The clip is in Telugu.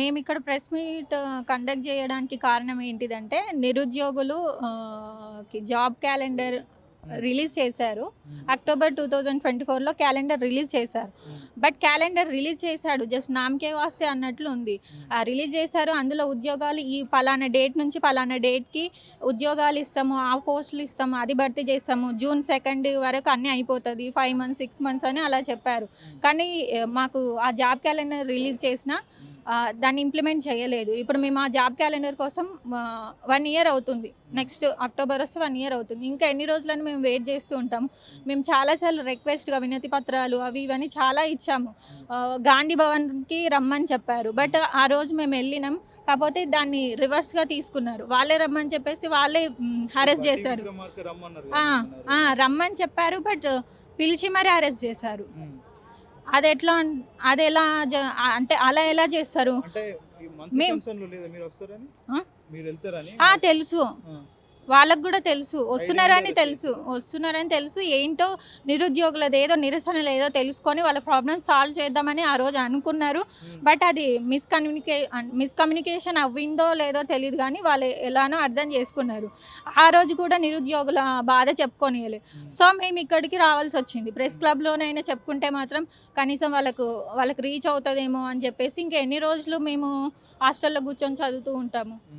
మేము ఇక్కడ ప్రెస్ మీట్ కండక్ట్ చేయడానికి కారణం ఏంటిదంటే నిరుద్యోగులు జాబ్ క్యాలెండర్ రిలీజ్ చేశారు. అక్టోబర్ టూ థౌజండ్ ట్వంటీ ఫోర్లో క్యాలెండర్ రిలీజ్ చేశారు. బట్ క్యాలెండర్ రిలీజ్ చేశాడు. జస్ట్ నామకే వాస్తే అన్నట్లు ఉంది. ఆ రిలీజ్ చేశారు. అందులో ఉద్యోగాలు ఈ పలానా డేట్ నుంచి పలానా డేట్కి ఉద్యోగాలు ఇస్తాము ఆ పోస్టులు ఇస్తాము అది భర్తీ చేస్తాము. జూన్ సెకండ్ వరకు అన్నీ అయిపోతుంది. ఫైవ్ మంత్స్ సిక్స్ మంత్స్ అని అలా చెప్పారు. కానీ మాకు ఆ జాబ్ క్యాలెండర్ రిలీజ్ చేసిన దాన్ని ఇంప్లిమెంట్ చేయలేదు. ఇప్పుడు మేము ఆ జాబ్ క్యాలెండర్ కోసం వన్ ఇయర్ అవుతుంది. నెక్స్ట్ అక్టోబర్ వస్తే వన్ ఇయర్ అవుతుంది. ఇంకా ఎన్ని రోజులని మేము వెయిట్ చేస్తూ ఉంటాం మేము చాలాసార్లు రిక్వెస్ట్గా వినతి పత్రాలు అవి ఇవన్నీ చాలా ఇచ్చాము. గాంధీ భవన్కి రమ్మని చెప్పారు. బట్ ఆ రోజు మేము వెళ్ళినాం. కాకపోతే దాన్ని రివర్స్గా తీసుకున్నారు. వాళ్ళే రమ్మని చెప్పేసి వాళ్ళే అరెస్ట్ చేశారు. రమ్మని చెప్పారు. బట్ పిలిచి మరి అరెస్ట్ చేశారు. అది ఎట్లా అది ఎలా అంటే అలా ఎలా చేస్తారు? తెలుసు. వాళ్ళకు కూడా తెలుసు. వస్తున్నారని తెలుసు. వస్తున్నారని తెలుసు. ఏంటో నిరుద్యోగులది ఏదో నిరసనలు ఏదో తెలుసుకొని వాళ్ళ ప్రాబ్లమ్స్ సాల్వ్ చేద్దామని ఆ రోజు అనుకున్నారు. బట్ అది మిస్కమ్యూనికే మిస్కమ్యూనికేషన్ అవ్విందో లేదో తెలియదు కానీ వాళ్ళు ఎలానో అర్థం చేసుకున్నారు. ఆ రోజు కూడా నిరుద్యోగుల బాధ చెప్పుకోనియలేదు ఉమ్. సో మేము ఇక్కడికి రావాల్సి వచ్చింది. ప్రెస్ క్లబ్లోనైనా చెప్పుకుంటే మాత్రం కనీసం వాళ్ళకు వాళ్ళకి రీచ్ అవుతుందేమో అని చెప్పేసి ఇంకా ఎన్ని రోజులు మేము హాస్టల్లో కూర్చొని చదువుతూ ఉంటాము.